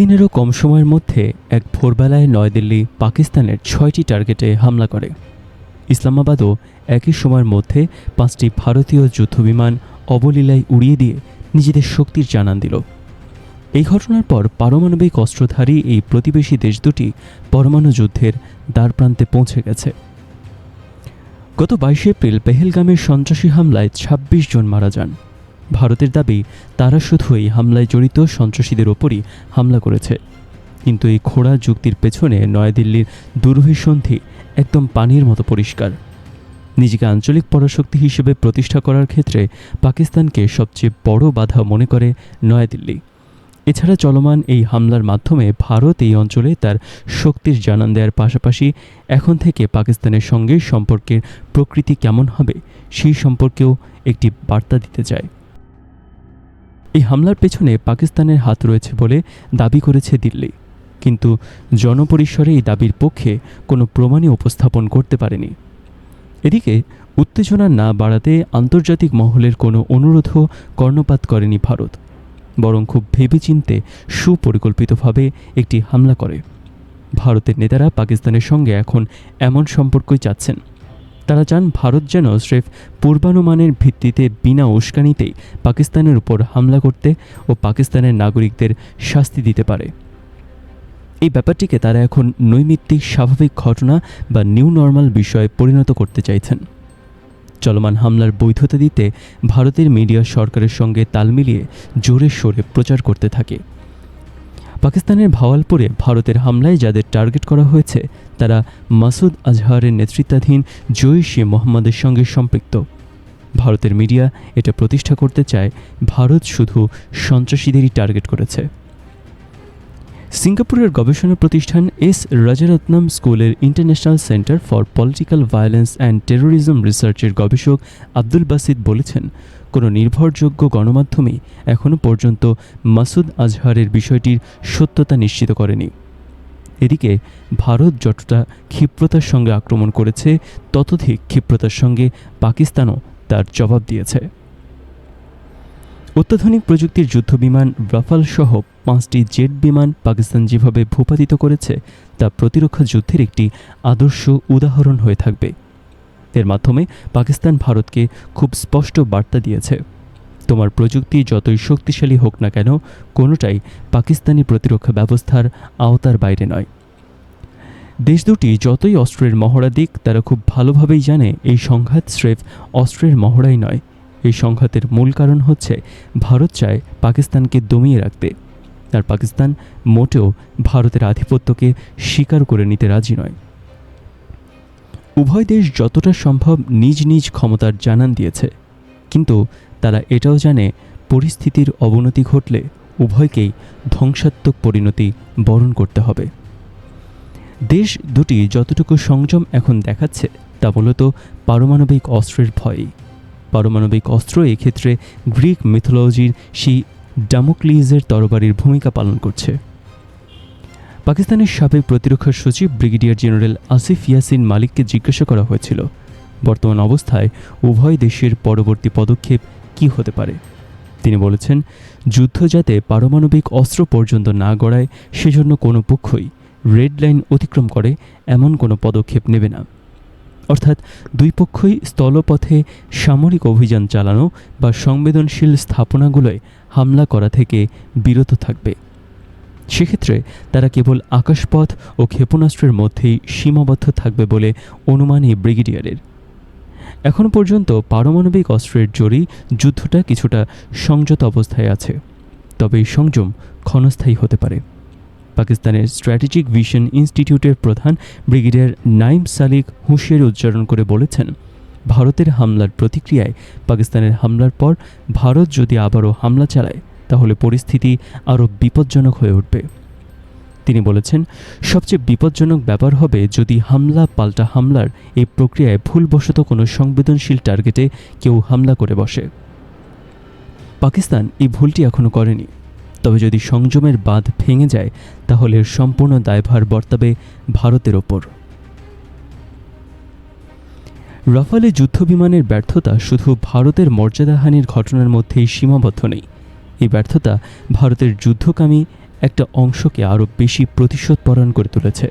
একদিনেরও কম সময়ের মধ্যে এক ভোরবেলায় নয়াদিল্লি, পাকিস্তানের ছয়টি টার্গেটে হামলা করে। ইসলামাবাদও একই সময়ের মধ্যে পাঁচটি ভারতীয় যুদ্ধবিমান অবলীলায় উড়িয়ে দিয়ে নিজেদের শক্তির জানান দিল। এই ঘটনার পর পারমাণবিক অস্ত্রধারী এই প্রতিবেশী দেশ দুটি পরমাণু যুদ্ধের দ্বারপ্রান্তে পৌঁছে গেছে। গত বাইশে এপ্রিল পেহেলগামের সন্ত্রাসী হামলায় ২৬ জন মারা যান। ভারতের দাবি, তারা শুধু এই হামলায় জড়িত সন্ত্রাসীদের ওপরই হামলা করেছে। কিন্তু এই খোড়া যুক্তির পেছনে নয়াদিল্লির দুর্ভিসন্ধি একদম পানির মতো পরিষ্কার। নিজেকে আঞ্চলিক পরাশক্তি হিসেবে প্রতিষ্ঠা করার ক্ষেত্রে পাকিস্তানকে সবচেয়ে বড় বাধা মনে করে নয়াদিল্লি। এছাড়া চলমান এই হামলার মাধ্যমে ভারত এই অঞ্চলে তার শক্তির জানান দেওয়ার পাশাপাশি এখন থেকে পাকিস্তানের সঙ্গে সম্পর্কের প্রকৃতি কেমন হবে সেই সম্পর্কেও একটি বার্তা দিতে চায়। এই হামলার পেছনে পাকিস্তানের হাত রয়েছে বলে দাবি করেছে দিল্লি। কিন্তু জনপরিসরে এই দাবির পক্ষে কোনো প্রমাণই উপস্থাপন করতে পারেনি। এদিকে, উত্তেজনা না বাড়াতে আন্তর্জাতিক মহলের কোনো অনুরোধও কর্ণপাত করেনি ভারত, বরং খুব ভেবেচিন্তে সুপরিকল্পিতভাবে একটি হামলা করে। ভারতের নেতারা পাকিস্তানের সঙ্গে এখন এমন সম্পর্কই চাচ্ছেন। তারা চান ভারত যেন স্রেফ পূর্বানুমানের ভিত্তিতে বিনা উস্কানিতেই পাকিস্তানের উপর হামলা করতে ও পাকিস্তানের নাগরিকদের শাস্তি দিতে পারে। এই ব্যাপারটিকে তারা এখন নৈমিত্তিক, স্বাভাবিক ঘটনা বা নিউ নর্মাল বিষয়ে পরিণত করতে চাইছেন। চলমান হামলার বৈধতা দিতে ভারতের মিডিয়া সরকারের সঙ্গে তাল মিলিয়ে জোরে সোরে প্রচার করতে থাকে। পাকিস্তানের ভাওয়ালপুরে ভারতের হামলায় যাদের টার্গেট করা হয়েছে তারা মাসুদ আজহারের নেতৃত্বাধীন জৈশ ই মোহাম্মদের সঙ্গে সম্পৃক্ত। ভারতের মিডিয়া এটা প্রতিষ্ঠা করতে চায়, ভারত শুধু সন্ত্রাসীদেরই টার্গেট করেছে। সিঙ্গাপুরের গবেষণা প্রতিষ্ঠান এস রাজারত্নম স্কুলের international centre for political violence and terrorism রিসার্চের গবেষক আব্দুল বাসিদ বলেছেন, কোনো নির্ভরযোগ্য গণমাধ্যমে এখনও পর্যন্ত মাসুদ আজহারের বিষয়টির সত্যতা নিশ্চিত করেনি। এদিকে ভারত যতটা ক্ষিপ্রতার সঙ্গে আক্রমণ করেছে, ততোধিক ক্ষিপ্রতার সঙ্গে পাকিস্তানও তার জবাব দিয়েছে। অত্যাধুনিক প্রযুক্তির যুদ্ধবিমান রাফাল সহ পাঁচটি জেট বিমান পাকিস্তান যেভাবে ভূপাতিত করেছে, তা প্রতিরক্ষা যুদ্ধের একটি আদর্শ উদাহরণ হয়ে থাকবে। এর মাধ্যমে পাকিস্তান ভারতকে খুব স্পষ্ট বার্তা দিয়েছে। তোমার প্রযুক্তি যতই শক্তিশালী হোক না কেন, কোনোটাই পাকিস্তানি প্রতিরক্ষা ব্যবস্থার আওতার বাইরে নয়। দেশ দুটি যতই অস্ত্রের মহড়া দিক, তারা খুব ভালোভাবেই জানে এই সংঘাত স্রেফ অস্ত্রের মহড়াই নয়। এই সংঘাতের মূল কারণ হচ্ছে ভারত চায় পাকিস্তানকে দমিয়ে রাখতে। আর পাকিস্তান মোটেও ভারতের আধিপত্যকে স্বীকার করে নিতে রাজি নয়। উভয় দেশ যতটা সম্ভব নিজ নিজ ক্ষমতার জানান দিয়েছে। কিন্তু তারা এটাও জানে, পরিস্থিতির অবনতি ঘটলে উভয়কেই ধ্বংসাত্মক পরিণতি বরণ করতে হবে। দেশ দুটি যতটুকু সংযম এখন দেখাচ্ছে, তা মূলত পারমাণবিক অস্ত্রের ভয়েই। পারমাণবিক অস্ত্র এক্ষেত্রে গ্রিক মিথোলজির সেই ডামোক্লিজের তরবারির ভূমিকা পালন করছে। পাকিস্তানের সাবেক প্রতিরক্ষা সচিব ব্রিগেডিয়ার জেনারেল আসিফ ইয়াসিন মালিককে জিজ্ঞাসা করা হয়েছিল বর্তমান অবস্থায় উভয় দেশের পরবর্তী পদক্ষেপ কি হতে পারে? তিনি বলেছেন, যুদ্ধ যাতে পারমাণবিক অস্ত্র পর্যন্ত না গড়ায়, সেজন্য কোনো পক্ষই রেড লাইন অতিক্রম করে এমন কোনো পদক্ষেপ নেবে না। অর্থাৎ দুই পক্ষই স্থলপথে সামরিক অভিযান চালানো বা সংবেদনশীল স্থাপনাগুলোয় হামলা করা থেকে বিরত থাকবে। সেক্ষেত্রে তারা কেবল আকাশপথ ও ক্ষেপণাস্ত্রের মধ্যেই সীমাবদ্ধ থাকবে বলে অনুমান এই ব্রিগেডিয়ারের। এখন পর্যন্ত পারমাণবিক অস্ত্রের জোরেই যুদ্ধটা কিছুটা সংযত অবস্থায় আছে। তবে এই সংযম ক্ষণস্থায়ী হতে পারে। পাকিস্তানের স্ট্র্যাটেজিক ভিশন ইনস্টিটিউটের প্রধান ব্রিগেডিয়ার নাইম সালিক হুঁশিয়ারি উচ্চারণ করে বলেছেন, ভারতের হামলার প্রতিক্রিয়ায় পাকিস্তানের হামলার পর ভারত যদি আবারও হামলা চালায়, তাহলে পরিস্থিতি আরও বিপজ্জনক হয়ে উঠবে। তিনি বলেছেন, সবচেয়ে বিপজ্জনক ব্যাপার হবে যদি হামলা পাল্টা হামলার এই প্রক্রিয়ায় ভুলবশত কোনো সংবেদনশীল টার্গেটে কেউ হামলা করে বসে। পাকিস্তান এই ভুলটি এখনও করেনি। তবে যদি সংযমের বাঁধ ভেঙে যায়, তাহলে সম্পূর্ণ দায়ভার বর্তাবে ভারতের ওপর। রাফালে যুদ্ধবিমানের ব্যর্থতা শুধু ভারতের মর্যাদাহানির ঘটনার মধ্যেই সীমাবদ্ধ নেই। এই ব্যর্থতা ভারতের যুদ্ধকামী একটা অংশকে আরও বেশি প্রতিশোধ পরায়ণ করে তুলেছে।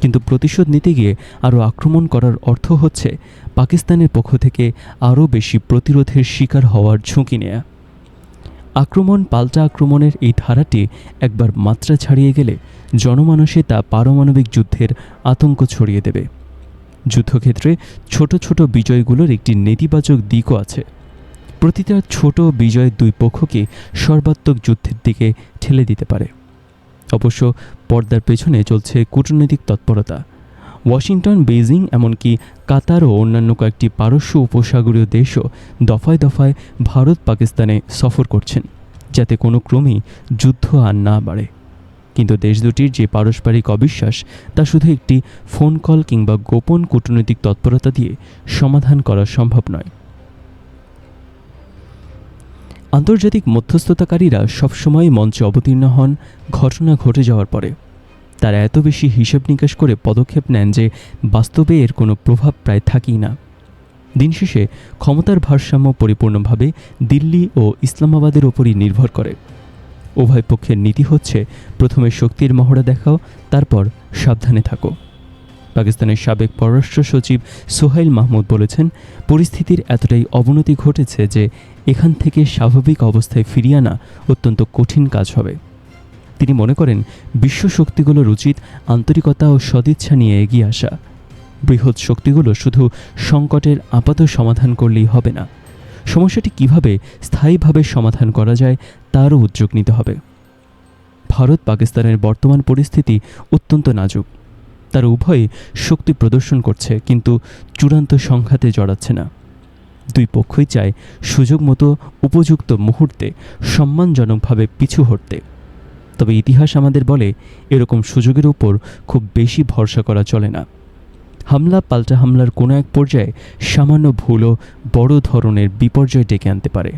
কিন্তু প্রতিশোধ নিতে গিয়ে আরও আক্রমণ করার অর্থ হচ্ছে পাকিস্তানের পক্ষ থেকে আরও বেশি প্রতিরোধের শিকার হওয়ার ঝুঁকি নেয়া। আক্রমণ, পাল্টা আক্রমণের এই ধারাটি একবার মাত্রা ছাড়িয়ে গেলে জনমানসে তা পারমাণবিক যুদ্ধের আতঙ্ক ছড়িয়ে দেবে। যুদ্ধক্ষেত্রে ছোট ছোট বিজয়গুলোর একটি নেতিবাচক দিকও আছে। প্রতিটা ছোট বিজয় দুই পক্ষকে সর্বাত্মক যুদ্ধের দিকে ঠেলে দিতে পারে। অবশ্য পর্দার পেছনে চলছে কূটনৈতিক তৎপরতা। ওয়াশিংটন, বেইজিং, এমনকি কাতার ও অন্যান্য কয়েকটি পারস্য উপসাগরীয় দেশও দফায় দফায় ভারত পাকিস্তানে সফর করছেন, যাতে কোনো ক্রমেই যুদ্ধ আর না বাড়ে। কিন্তু দেশ দুটির যে পারস্পরিক অবিশ্বাস, তা শুধু একটি ফোন কল কিংবা গোপন কূটনৈতিক তৎপরতা দিয়ে সমাধান করা সম্ভব নয়। আন্তর্জাতিক মধ্যস্থতাকারীরা সবসময় মঞ্চে অবতীর্ণ হন ঘটনা ঘটে যাওয়ার পরে। তারা এত বেশি হিসেব নিকাশ করে পদক্ষেপ নেন যে বাস্তবে এর কোনো প্রভাব প্রায় থাকেই না। দিন শেষে ক্ষমতার ভারসাম্য পরিপূর্ণভাবে দিল্লি ও ইসলামাবাদের ওপরই নির্ভর করে। উভয় পক্ষের নীতি হচ্ছে প্রথমে শক্তির মহড়া দেখাও, তারপর সাবধানে থাকো। পাকিস্তানের সাবেক পররাষ্ট্র সচিব সোহাইল মাহমুদ বলেছেন, পরিস্থিতির এতটাই অবনতি ঘটেছে যে এখান থেকে স্বাভাবিক অবস্থায় ফিরিয়ে আনা অত্যন্ত কঠিন কাজ হবে। তিনি মনে করেন, বিশ্ব শক্তিগুলোর উচিত আন্তরিকতা ও সদিচ্ছা নিয়ে এগিয়ে আসা। বৃহৎ শক্তিগুলো শুধু সংকটের আপাত সমাধান করলেই হবে না। সমস্যাটি কীভাবে স্থায়ীভাবে সমাধান করা যায় তারও উদ্যোগ নিতে হবে। ভারত পাকিস্তানের বর্তমান পরিস্থিতি অত্যন্ত নাজুক। তারা উভয়ে শক্তি প্রদর্শন করছে, কিন্তু চূড়ান্ত সংঘাতে জড়াচ্ছে না। দুই পক্ষই চায় সুযোগ মতো উপযুক্ত মুহূর্তে সম্মানজনকভাবে পিছু হটতে। তবে ইতিহাস আমাদের বলে, এরকম সুযোগের উপর খুব বেশি ভরসা করা চলে না। হামলা পাল্টা হামলার কোনো এক পর্যায়ে সামান্য ভুলও বড় ধরনের বিপর্যয় ডেকে আনতে পারে।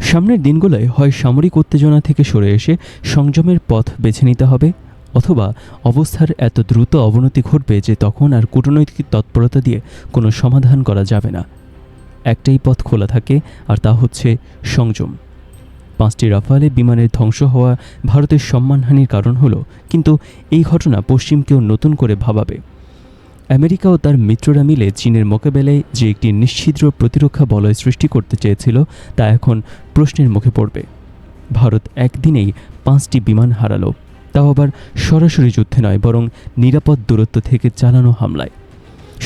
সামনের দিনগুলোয় হয় সামরিক উত্তেজনা থেকে সরে এসে সংযমের পথ বেছে নিতে হবে। অথবা অবস্থার এত দ্রুত অবনতি ঘটবে যে তখন আর কূটনৈতিক তৎপরতা দিয়ে কোনো সমাধান করা যাবে না। একটাই পথ খোলা থাকে, আর তা হচ্ছে সংযম। পাঁচটি রাফালে বিমানের ধ্বংস হওয়া ভারতের সম্মানহানির কারণ হলো, কিন্তু এই ঘটনা পশ্চিমকেও নতুন করে ভাবাবে। আমেরিকা ও তার মিত্ররা মিলে চীনের মোকাবেলায় যে একটি নিশ্ছিদ্র প্রতিরক্ষা বলয় সৃষ্টি করতে চেয়েছিল, তা এখন প্রশ্নের মুখে পড়বে। ভারত একদিনেই পাঁচটি বিমান হারালো। তাও আবার সরাসরি যুদ্ধে নয়, বরং নিরাপদ দূরত্ব থেকে চালানো হামলায়।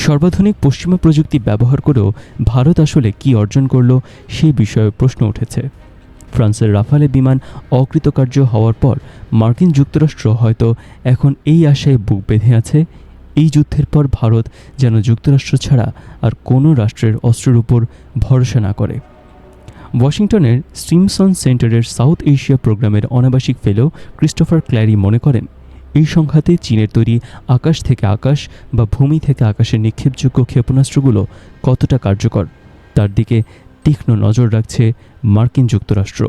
সর্বাধুনিক পশ্চিমা প্রযুক্তি ব্যবহার করেও ভারত আসলে কি অর্জন করল সেই বিষয়ে প্রশ্ন উঠেছে। ফ্রান্সের রাফালে বিমান অকৃতকার্য হওয়ার পর মার্কিন যুক্তরাষ্ট্র হয়তো এখন এই আশায় বুক বেঁধে আছে, এই যুদ্ধের পর ভারত যেন যুক্তরাষ্ট্র ছাড়া আর কোনো রাষ্ট্রের অস্ত্রের উপর ভরসা না করে। ওয়াশিংটনের স্টিমসন সেন্টারের সাউথ এশিয়া প্রোগ্রামের অনাবাসিক ফেলো ক্রিস্টোফার ক্ল্যারি মনে করেন। এই সংঘাতে চীনের তৈরি আকাশ থেকে আকাশ বা ভূমি থেকে আকাশের নিক্ষেপযোগ্য ক্ষেপণাস্ত্রগুলো কতটা কার্যকর, তার দিকে তীক্ষ্ণ নজর রাখছে মার্কিন যুক্তরাষ্ট্র।